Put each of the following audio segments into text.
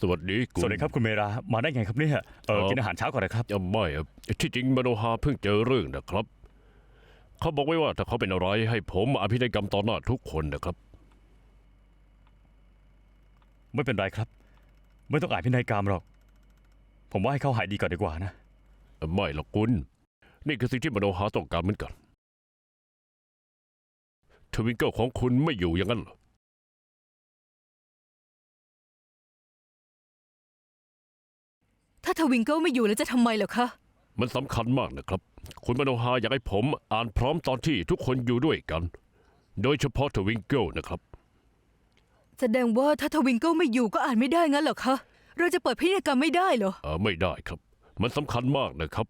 สวัสดีกุลสวัสดีครับคุณเมรา มาได้ไงครับเนี่ยเออครับกินอาหารเช้าก่อนนะครับอะไม่อะที่จริงมโนฮาเพิ่งเจอเรื่องนะครับ เขาบอกไว้ว่าถ้าเขาเป็นอะไรให้ผมอภินัยกรรมต่อหน้าทุกคนนะครับ ไม่เป็นไรครับ ไม่ต้องอ่านพินัยกรรมหรอก ผมว่าให้เขาหายดีก่อนดีกว่านะไม่หรอกกุลนี่คือสิ่งที่มโนฮาต้องการเหมือนกันทวิงเกิลของคุณไม่อยู่อย่างนั้นเหรอ ถ้าทวิงเกิลไม่อยู่แล้วจะทำไมเหรอคะ มันสำคัญมากนะครับ คุณมโนฮาอยากให้ผมอ่านพร้อมตอนที่ทุกคนอยู่ด้วยกัน โดยเฉพาะทวิงเกิลนะครับ แสดงว่าถ้าทวิงเกิลไม่อยู่ก็อ่านไม่ได้งั้นเหรอคะ เราจะเปิดพินัยกรรมไม่ได้เหรอ เออไม่ได้ครับ มันสำคัญมากนะครับ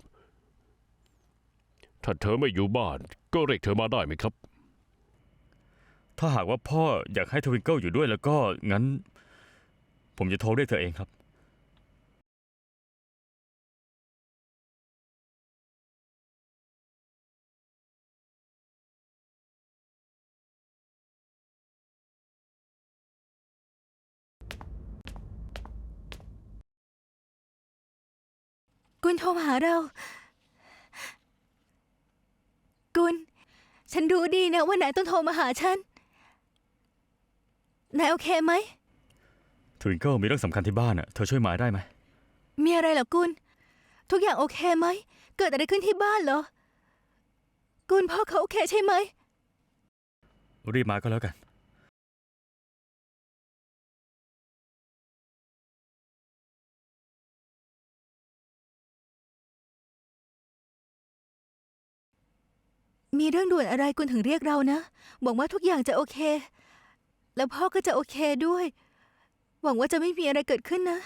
ถ้าเธอไม่อยู่บ้าน ก็เรียกเธอมาได้ไหมครับ ถ้าหากว่าพ่ออยากให้ทวิงเกิลอยู่ด้วยแล้วก็งั้น ผมจะโทรเรียกเธอเองครับ กุลโทรมาหาเรา กุล ฉันรู้ดีนะว่านายต้องโทรมาหาฉัน นายโอเคไหมทวิงเกิลมีเรื่องสำคัญที่บ้านอะ เธอช่วยมาได้ไหม มีอะไรเหรอกุล ทุกอย่างโอเคไหม เกิดอะไรขึ้นที่บ้านเหรอ กุลพ่อเขาโอเคใช่ไหม รีบมาก็แล้วกัน มีเรื่องด่วนอะไรกุลถึงเรียกเรานะหวังว่าทุกอย่างจะโอเค แล้วพ่อก็จะโอเคด้วย หวังว่าจะไม่มีอะไรเกิดขึ้นนะ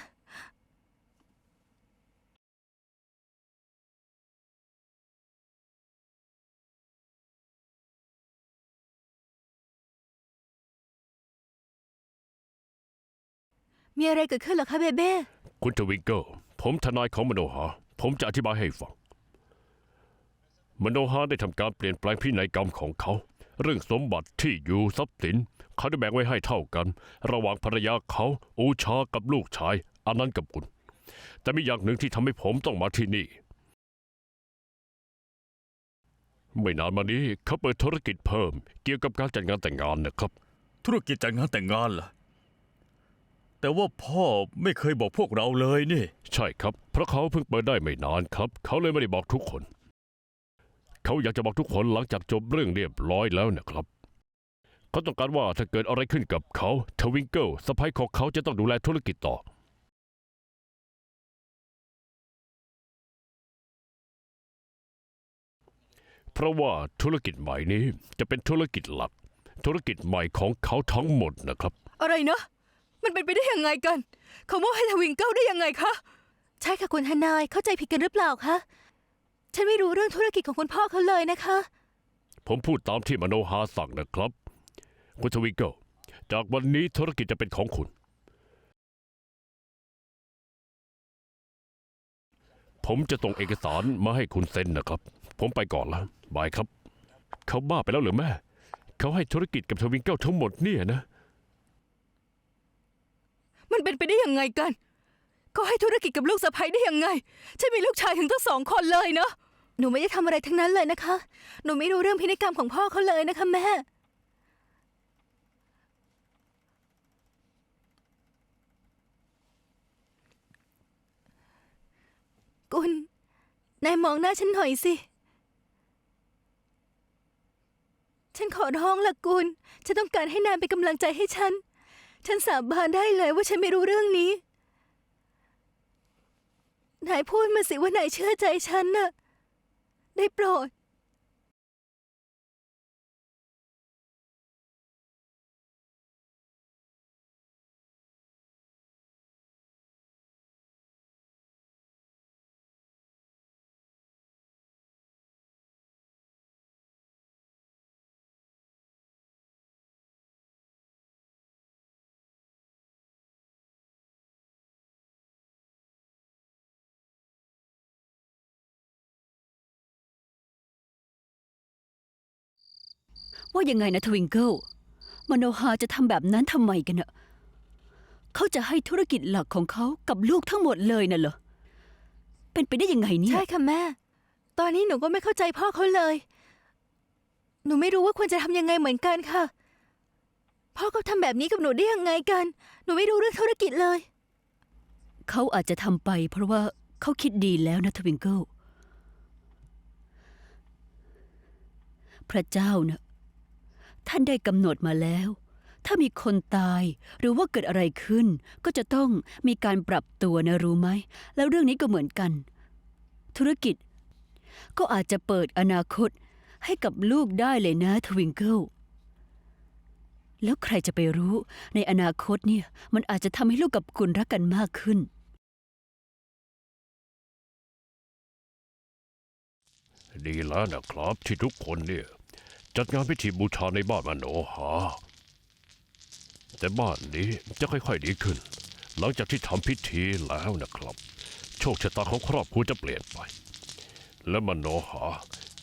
มีอะไรเกิดขึ้นเหรอคะเบเบ้ คุณทวิงเกิลผมทนายของมโนฮาผมจะอธิบายให้ฟัง มโนฮาได้ทำการเปลี่ยนแปลงพินัยกรรมของเขา เรื่องสมบัติที่อยู่ทรัพย์สิน เขาได้แบ่งไว้ให้เท่ากัน ระหว่างภรรยาเขาอูชากับลูกชายอันนั้นกับคุณ แต่มีอย่างหนึ่งที่ทำให้ผมต้องมาที่นี่ ไม่นานมานี้เขาเปิดธุรกิจเพิ่ม เกี่ยวกับการจัดงานแต่งงานนะครับ ธุรกิจจัดงานแต่งงานเหรอแต่ว่าพ่อไม่เคยบอกพวกเราเลยนี่ ใช่ครับ เพราะเขาเพิ่งเปิดได้ไม่นานครับ เขาเลยไม่ได้บอกทุกคน เขาอยากจะบอกทุกคนหลังจากจบเรื่องเรียบร้อยแล้วนะครับ เขาต้องการว่าถ้าเกิดอะไรขึ้นกับเขาทวิงเกิลสะพ้ายของเขาจะต้องดูแลธุรกิจต่อ เพราะว่าธุรกิจใหม่นี้จะเป็นธุรกิจหลัก ธุรกิจใหม่ของเขาทั้งหมดนะครับ อะไรนะ มันเป็นไปได้ยังไงกัน เขามอบให้ทวิงเกิลได้ยังไงคะ ใช่ค่ะคุณทนายเข้าใจผิดกันหรือเปล่าคะ ฉันไม่รู้เรื่องธุรกิจของคุณพ่อเขาเลยนะคะ ผมพูดตามที่มโนฮาสั่งนะครับ คุณทวิงเกิลจากวันนี้ธุรกิจจะเป็นของคุณ ผมจะส่งเอกสารมาให้คุณเซ็นนะครับ ผมไปก่อนแล้วบายครับ เขาบ้าไปแล้วเหรือแม่ เขาให้ธุรกิจกับทวิงเกิลทั้งหมดเนี่ยนะ มันเป็นไปได้ยังไงกัน เขาให้ธุรกิจกับลูกสะใภ้ได้ยังไง ฉันมีลูกชายถึงตั้งสองคนเลยเนาะหนูไม่ได้ทำอะไรทั้งนั้นเลยนะคะ หนูไม่รู้เรื่องพินัยกรรมของพ่อเขาเลยนะคะแม่ กุลนายมองหน้าฉันหน่อยสิ ฉันขอร้องละกุล ฉันต้องการให้นายเป็นกำลังใจให้ฉัน ฉันสาบานได้เลยว่าฉันไม่รู้เรื่องนี้ นายพูดมาสิว่านายเชื่อใจฉันน่ะ ได้โปรด ว่ายังไงนะทวิงเกิลมโนฮาจะทำแบบนั้นทำไมกันเนอะเขาจะให้ธุรกิจหลักของเขากับลูกทั้งหมดเลยน่ะเหรอ เป็นไปได้ยังไงเนี่ย ใช่ค่ะแม่ ตอนนี้หนูก็ไม่เข้าใจพ่อเขาเลย หนูไม่รู้ว่าควรจะทำยังไงเหมือนกันค่ะ พ่อเขาทำแบบนี้กับหนูได้ยังไงกัน หนูไม่รู้เรื่องธุรกิจเลย เขาอาจจะทำไปเพราะว่าเขาคิดดีแล้วนะทวิงเกิลพระเจ้านะ่ะ ท่านได้กำหนดมาแล้ว ถ้ามีคนตายหรือว่าเกิดอะไรขึ้น ก็จะต้องมีการปรับตัวนะรู้ไหม แล้วเรื่องนี้ก็เหมือนกัน ธุรกิจ ก็อาจจะเปิดอนาคตให้กับลูกได้เลยนะทวิงเกิลแล้วใครจะไปรู้ในอนาคตเนี่ย มันอาจจะทำให้ลูกกับคุณรักกันมากขึ้น ดีแล้วนะครับที่ทุกคนเนี่ย จัดงานพิธีบูชาในบ้านมโนหา แต่บ้านนี้จะค่อยๆดีขึ้น หลังจากที่ทำพิธีแล้วนะครับ โชคชะตาของครอบครัวจะเปลี่ยนไป และมโนหา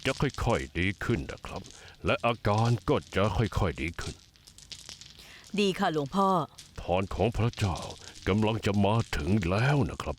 จะค่อยๆดีขึ้นนะครับ และอาการก็จะค่อยๆดีขึ้น ดีค่ะหลวงพ่อ พรของพระเจ้ากำลังจะมาถึงแล้วนะครับ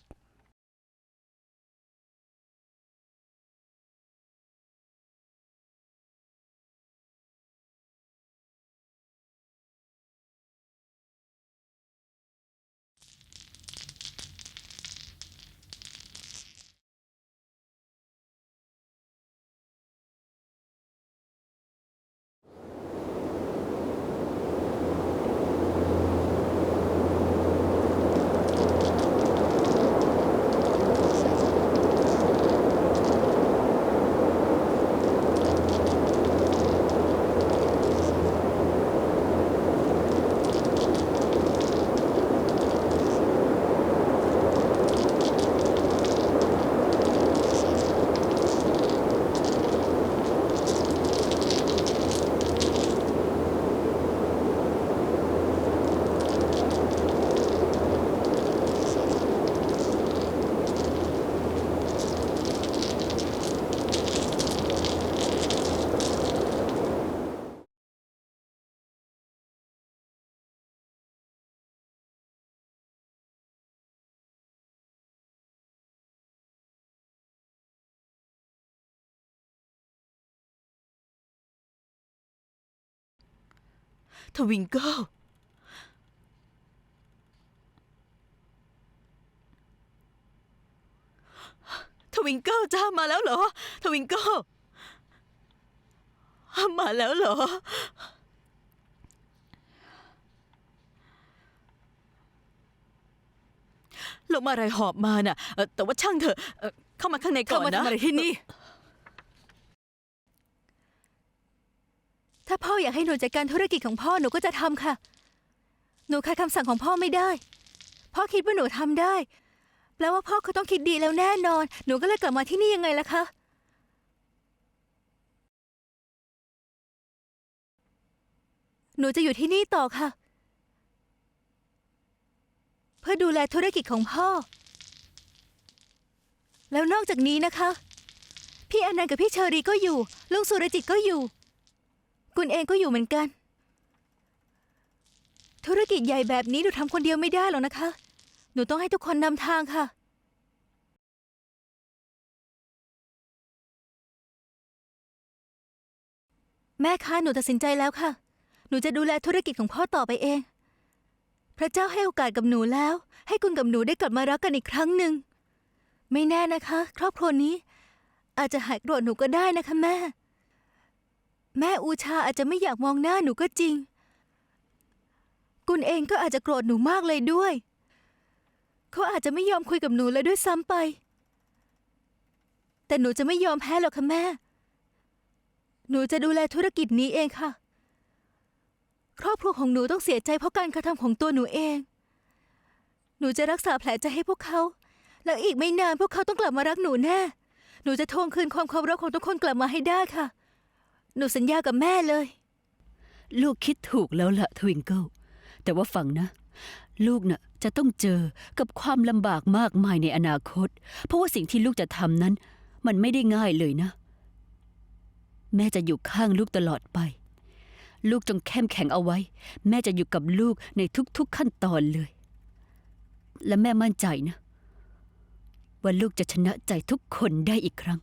ทวิงเกิลทวิงเกิลจ้ามาแล้วเหรอ ทวิงเกิลมาแล้วเหรอ ลงมาอะไรหอบมาน่ะเอ่อแต่ว่าช่างเถอะเอ่อเข้ามาข้างในก่เข้าอนมานะ ทำอะไรที่นี่ ถ้าพ่ออยากให้หนูจัดการธุรกิจของพ่อหนูก็จะทำค่ะ หนูขัดคำสั่งของพ่อไม่ได้ พ่อคิดว่าหนูทำได้ แปลว่าพ่อเขาต้องคิดดีแล้วแน่นอน หนูก็เลยกลับมาที่นี่ยังไงล่ะคะ หนูจะอยู่ที่นี่ต่อค่ะ เพื่อดูแลธุรกิจของพ่อ แล้วนอกจากนี้นะคะ พี่อนันต์กับพี่เชอรีก็อยู่ ลุงสุรจิตก็อยู่ คุณเองก็อยู่เหมือนกัน ธุรกิจใหญ่แบบนี้หนูทำคนเดียวไม่ได้หรอกนะคะ หนูต้องให้ทุกคนนำทางค่ะ แม่คะหนูตัดสินใจแล้วค่ะ หนูจะดูแลธุรกิจของพ่อต่อไปเอง พระเจ้าให้โอกาสกับหนูแล้ว ให้คุณกับหนูได้กลับมารักกันอีกครั้งหนึ่ง ไม่แน่นะคะ ครอบครัวนี้ อาจจะหายโกรธหนูก็ได้นะคะแม่ แม่อูชาอาจจะไม่อยากมองหน้าหนูก็จริงกุลเองก็อาจจะโกรธหนูมากเลยด้วย เขาอาจจะไม่ยอมคุยกับหนูเลยด้วยซ้ำไป แต่หนูจะไม่ยอมแพ้หรอกค่ะแม่ หนูจะดูแลธุรกิจนี้เองค่ะ ครอบครัวของหนูต้องเสียใจเพราะการกระทำของตัวหนูเอง หนูจะรักษาแผลใจให้พวกเขา แล้วอีกไม่นานพวกเขาต้องกลับมารักหนูแน่ หนูจะทวงคืนความเคารพของทุกคนกลับมาให้ได้ค่ะ หนูสัญญากับแม่เลย ลูกคิดถูกแล้วละทวิงเกิลแต่ว่าฟังนะ ลูกน่ะจะต้องเจอกับความลำบากมากมายในอนาคต เพราะว่าสิ่งที่ลูกจะทำนั้น มันไม่ได้ง่ายเลยนะ แม่จะอยู่ข้างลูกตลอดไป ลูกจงเข้มแข็งเอาไว้ แม่จะอยู่กับลูกในทุกๆขั้นตอนเลย และแม่มั่นใจนะ ว่าลูกจะชนะใจทุกคนได้อีกครั้ง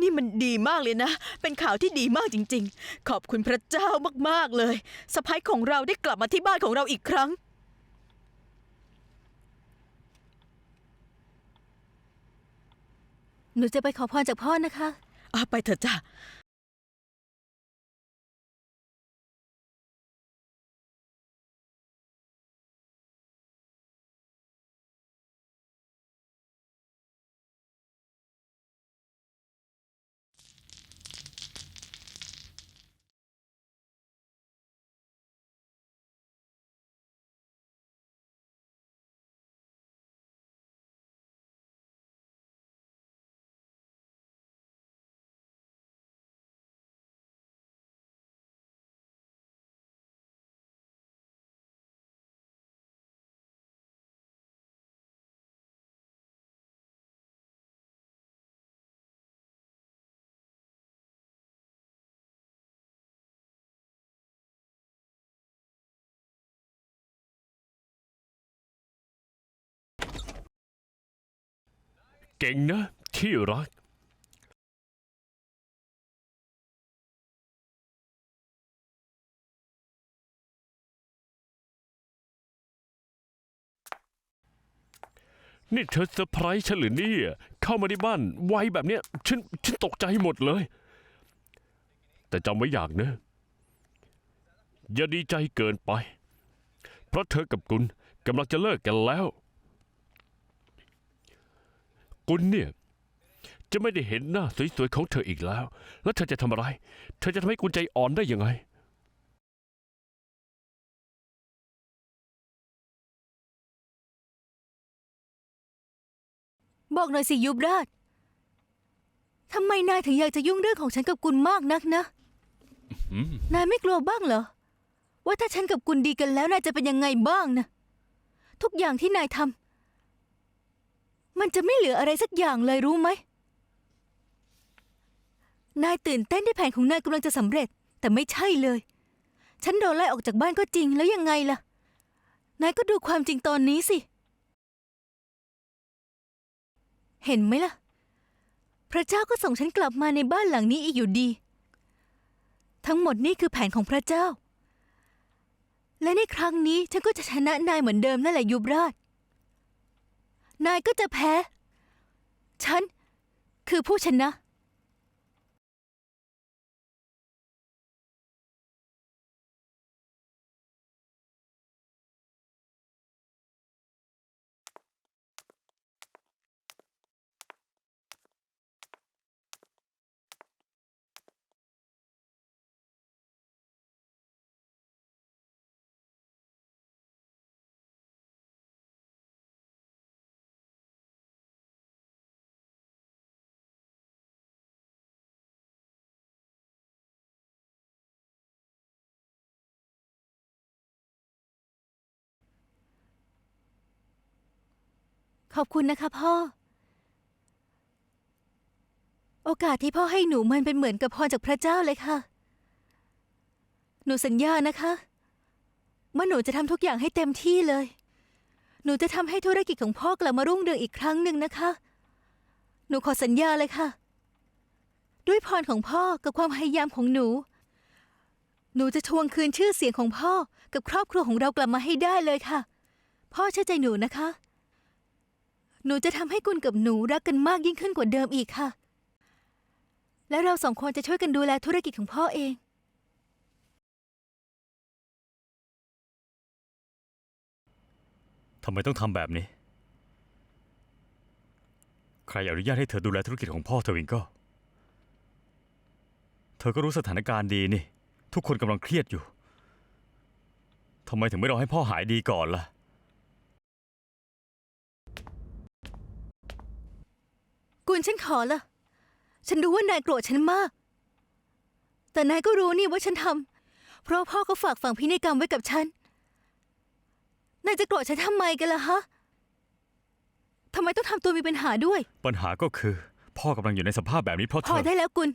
นี่มันดีมากเลยนะ เป็นข่าวที่ดีมากจริง ๆ ขอบคุณพระเจ้ามากๆเลยสะพ้ายของเราได้กลับมาที่บ้านของเราอีกครั้ง หนูจะไปขอพรจากพ่อนะคะ อะไปเถอะจ้ะ เก่งนะ ที่รักนี่เธอเซอร์ไพรส์ฉันหรือเนี่ยเข้ามาที่บ้านไวแบบเนี้ยฉันฉันตกใจหมดเลย แต่จำไว้อย่างนะ อย่าดีใจเกินไป เพราะเธอกับกุลกำลังจะเลิกกันแล้ว กุลเนี่ย จะไม่ได้เห็นหน้าสวยๆของเธออีกแล้ว แล้วเธอจะทำอะไร เธอจะทำให้กุลใจอ่อนได้ยังไง บอกหน่อยสิยุบราชทำไมนายถึงอยากจะยุ่งเรื่องของฉันกับกุลมากนักนะ นายไม่กลัวบ้างเหรอ ว่าถ้าฉันกับกุลดีกันแล้วนายจะเป็นยังไงบ้างนะ ทุกอย่างที่นายทำ มันจะไม่เหลืออะไรสักอย่างเลยรู้ไหม นายตื่นเต้นที่แผนของนายกำลังจะสำเร็จ แต่ไม่ใช่เลย ฉันโดนไล่ออกจากบ้านก็จริงแล้วยังไงล่ะ นายก็ดูความจริงตอนนี้สิ เห็นไหมล่ะ พระเจ้าก็ส่งฉันกลับมาในบ้านหลังนี้อีกอยู่ดี ทั้งหมดนี่คือแผนของพระเจ้า และในครั้งนี้ฉันก็จะชนะนายเหมือนเดิมนั่นแหละยุบราช นายก็จะแพ้ ฉันคือผู้ชนะ ขอบคุณนะคะพ่อ โอกาสที่พ่อให้หนูมันเป็นเหมือนกับพรจากพระเจ้าเลยค่ะ หนูสัญญานะคะว่าหนูจะทำทุกอย่างให้เต็มที่เลย หนูจะทำให้ธุรกิจของพ่อกลับมารุ่งเรืองอีกครั้งหนึ่งนะคะ หนูขอสัญญาเลยค่ะ ด้วยพรของพ่อกับความพยายามของหนู หนูจะทวงคืนชื่อเสียงของพ่อกับครอบครัวของเรากลับมาให้ได้เลยค่ะ พ่อเชื่อใจหนูนะคะ หนูจะทำให้กุลกับหนูรักกันมากยิ่งขึ้นกว่าเดิมอีกค่ะ และเราสองคนจะช่วยกันดูแลธุรกิจของพ่อเอง ทำไมต้องทำแบบนี้ ใครอนุญาตให้เธอดูแลธุรกิจของพ่อเธอเองก็ เธอก็รู้สถานการณ์ดีนี่ ทุกคนกำลังเครียดอยู่ ทำไมถึงไม่รอให้พ่อหายดีก่อนล่ะ กุลฉันขอละฉันรู้ว่านายโกรธฉันมาก แต่นายก็รู้นี่ว่าฉันทำเพราะพ่อก็ฝากฝังพินัยกรรมไว้กับฉัน นายจะโกรธฉันทำไมกันล่ะฮะทำไมต้องทำตัวมีปัญหาด้วย ปัญหาก็คือ พ่อกำลังอยู่ในสภาพแบบนี้เพราะพเธออ ได้แล้วกุล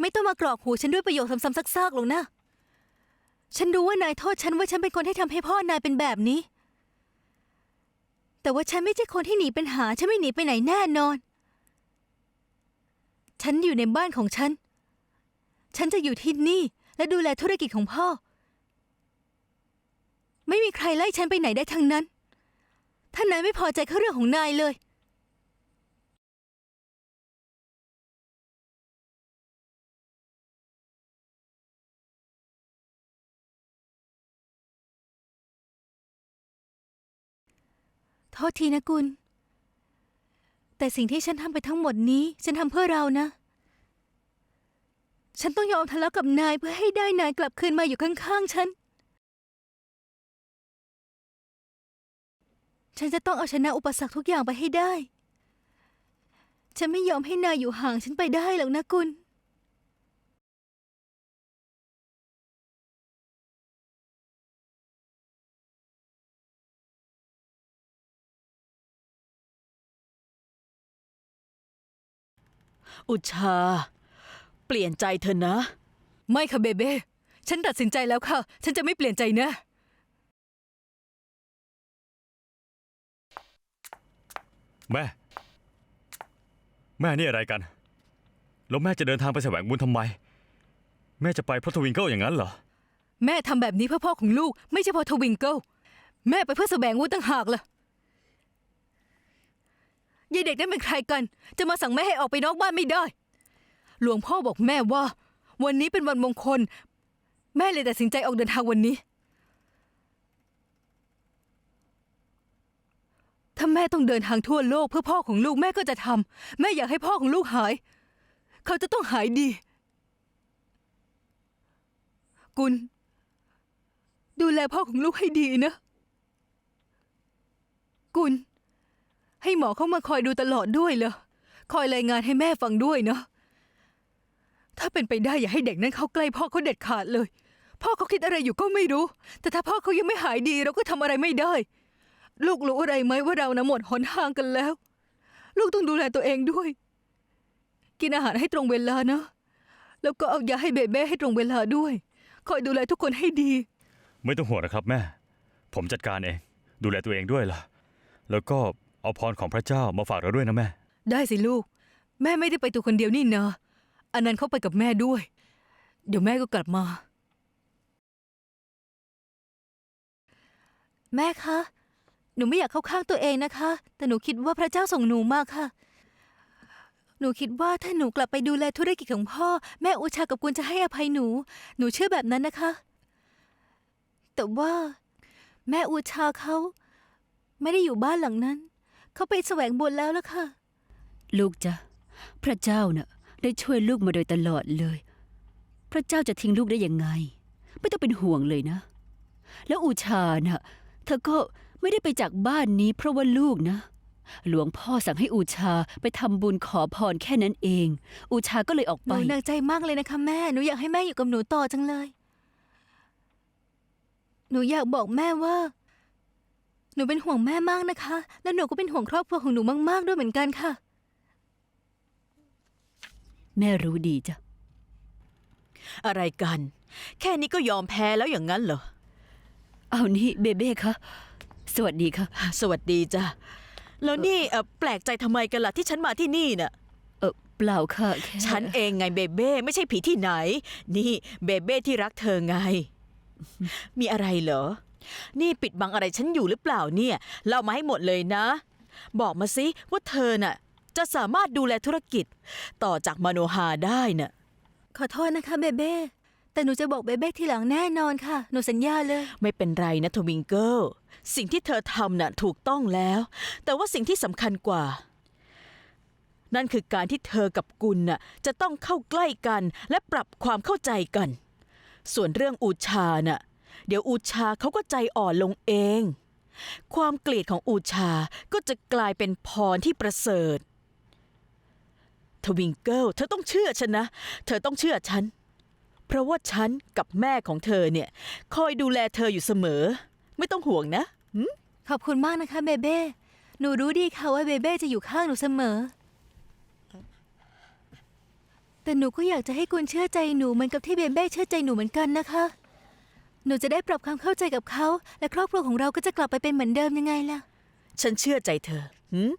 ไม่ต้องมากรอกหูฉันด้วยประโยคซ้ำๆซากๆหรอกนะ ฉันรู้ว่านายโทษฉันว่าฉันเป็นคนที่ทำให้พ่อนายเป็นแบบนี้ แต่ว่าฉันไม่ใช่คนที่หนีปัญหา ฉันไม่หนีไปไหนแน่นอน ฉันอยู่ในบ้านของฉัน ฉันจะอยู่ที่นี่และดูแลธุรกิจของพ่อ ไม่มีใครไล่ฉันไปไหนได้ทั้งนั้นถ้านนายไม่พอใจก็เรื่องของนายเลย โทษทีนะกุล แต่สิ่งที่ฉันทำไปทั้งหมดนี้ ฉันทำเพื่อเรานะ ฉันต้องยอมทะเลาะกับนายเพื่อให้ได้นายกลับคืนมาอยู่ข้างๆฉัน ฉันจะต้องเอาชนะอุปสรรคทุกอย่างไปให้ได้ ฉันไม่ยอมให้นายอยู่ห่างฉันไปได้หรอกนะกุล อุชา เปลี่ยนใจเธอนะ ไม่ค่ะเบเบ้ฉันตัดสินใจแล้วค่ะ ฉันจะไม่เปลี่ยนใจแนะ แม่ แม่นี่อะไรกัน แล้วแม่จะเดินทางไปแสวงบุญทำไม แม่จะไปเพราะทวิงเกิลอย่างนั้นเหรอ แม่ทำแบบนี้เพื่อพ่อของลูก ไม่ใช่เพราะทวิงเกิลแม่ไปเพื่อแสวงวุฒิต่างหากล่ะ ยายเด็กนั่นเป็นใครกัน จะมาสั่งแม่ให้ออกไปนอกบ้านไม่ได้ หลวงพ่อบอกแม่ว่า วันนี้เป็นวันมงคล แม่เลยตัดสินใจออกเดินทางวันนี้ ถ้าแม่ต้องเดินทางทั่วโลกเพื่อพ่อของลูกแม่ก็จะทำแม่อยากให้พ่อของลูกหาย เขาจะต้องหายดี กุลดูแลพ่อของลูกให้ดีนะ กุล ให้หมอเข้ามาคอยดูตลอดด้วยเหรอคอยรายงานให้แม่ฟังด้วยเนาะถ้าเป็นไปได้อย่าให้เด็กนั้นเข้าใกล้พ่อเขาเด็ดขาดเลย พ่อเขาคิดอะไรอยู่ก็ไม่รู้ แต่ถ้าพ่อเขายังไม่หายดีเราก็ทำอะไรไม่ได้ ลูกรู้อะไรไหมว่าเรานะหมดหนทางกันแล้ว ลูกต้องดูแลตัวเองด้วย กินอาหารให้ตรงเวลานะ แล้วก็เอายาให้เบเบ้ให้ตรงเวลาด้วย คอยดูแลทุกคนให้ดี ไม่ต้องห่วงนะครับแม่ ผมจัดการเอง ดูแลตัวเองด้วยล่ะ แล้วก็ เอาพรของพระเจ้ามาฝากเราด้วยนะแม่ ได้สิลูก แม่ไม่ได้ไปตัวคนเดียวนี่นะอันนั้นเข้าไปกับแม่ด้วย เดี๋ยวแม่ก็กลับมา แม่คะ หนูไม่อยากเข้าข้างตัวเองนะคะ แต่หนูคิดว่าพระเจ้าส่งหนูมาค่ะ หนูคิดว่าถ้าหนูกลับไปดูแลธุรกิจของพ่อ แม่อุชากับกุลจะให้อภัยหนู หนูเชื่อแบบนั้นนะคะ แต่ว่า แม่อุชาเขา ไม่ได้อยู่บ้านหลังนั้น เขาไปแสวงบุญแล้วล่ะค่ะ ลูกจ๊ะพระเจ้าน่ะ ได้ช่วยลูกมาโดยตลอดเลย พระเจ้าจะทิ้งลูกได้ยังไง ไม่ต้องเป็นห่วงเลยนะ แล้วอูชาน่ะ เธอก็ไม่ได้ไปจากบ้านนี้เพราะว่าลูกนะ หลวงพ่อสั่งให้อูชาไปทำบุญขอพรแค่นั้นเอง อูชาก็เลยออกหไป นูหนักใจมากเลยนะคะแม่ หนูอยากให้แม่อยู่กับหนูต่อจังเลย หนูอยากบอกแม่ว่า หนูเป็นห่วงแม่มากนะคะ แล้วหนูก็เป็นห่วงครอบครัวของหนูมาก ๆ ด้วยเหมือนกันค่ะ แม่รู้ดีจ้ะ อะไรกัน แค่นี้ก็ยอมแพ้แล้วอย่างนั้นเหรอ เอานี่เบเบ้คะ สวัสดีค่ะ สวัสดีจ้ะ แล้วนี่เอ่อแปลกใจทำไมกันล่ะที่ฉันมาที่นี่น่ะ เออเปล่าค่ะแค่ฉันเองไงเบเบ้ไม่ใช่ผีที่ไหน นี่เบเบ้ที่รักเธอไง มีอะไรเหรอ นี่ปิดบังอะไรฉันอยู่หรือเปล่าเนี่ยเล่ามาให้หมดเลยนะ บอกมาสิว่าเธอน่ะ จะสามารถดูแลธุรกิจ ต่อจากมโนฮาได้น่ะ ขอโทษนะคะเบเบ้แต่หนูจะบอกเบเบ้ทีหลังแน่นอนค่ะ หนูสัญญาเลย ไม่เป็นไรนะทวิงเกิลสิ่งที่เธอทำน่ะถูกต้องแล้ว แต่ว่าสิ่งที่สำคัญกว่า นั่นคือการที่เธอกับกุลน่ะจะต้องเข้าใกล้กันและปรับความเข้าใจกัน ส่วนเรื่องอูชาน่ะ เดี๋ยวอูชาเขาก็ใจอ่อนลงเอง ความเกลียดของอูชาก็จะกลายเป็นพรที่ประเสริฐ ทวิงเกิลเธอต้องเชื่อฉันนะ เธอต้องเชื่อฉัน เพราะว่าฉันกับแม่ของเธอเนี่ยคอยดูแลเธออยู่เสมอ ไม่ต้องห่วงนะขอบคุณมากนะคะเบเบ้ หนูรู้ดีค่ะว่าเบเบ้จะอยู่ข้างหนูเสมอ แต่หนูก็อยากจะให้กุลเชื่อใจหนูเหมือนกับที่เบเบ้เชื่อใจหนูเหมือนกันนะคะ หนูจะได้ปรับความเข้าใจกับเขา และครอบครัวของเราก็จะกลับไปเป็นเหมือนเดิมยังไงล่ะ ฉันเชื่อใจเธอหืม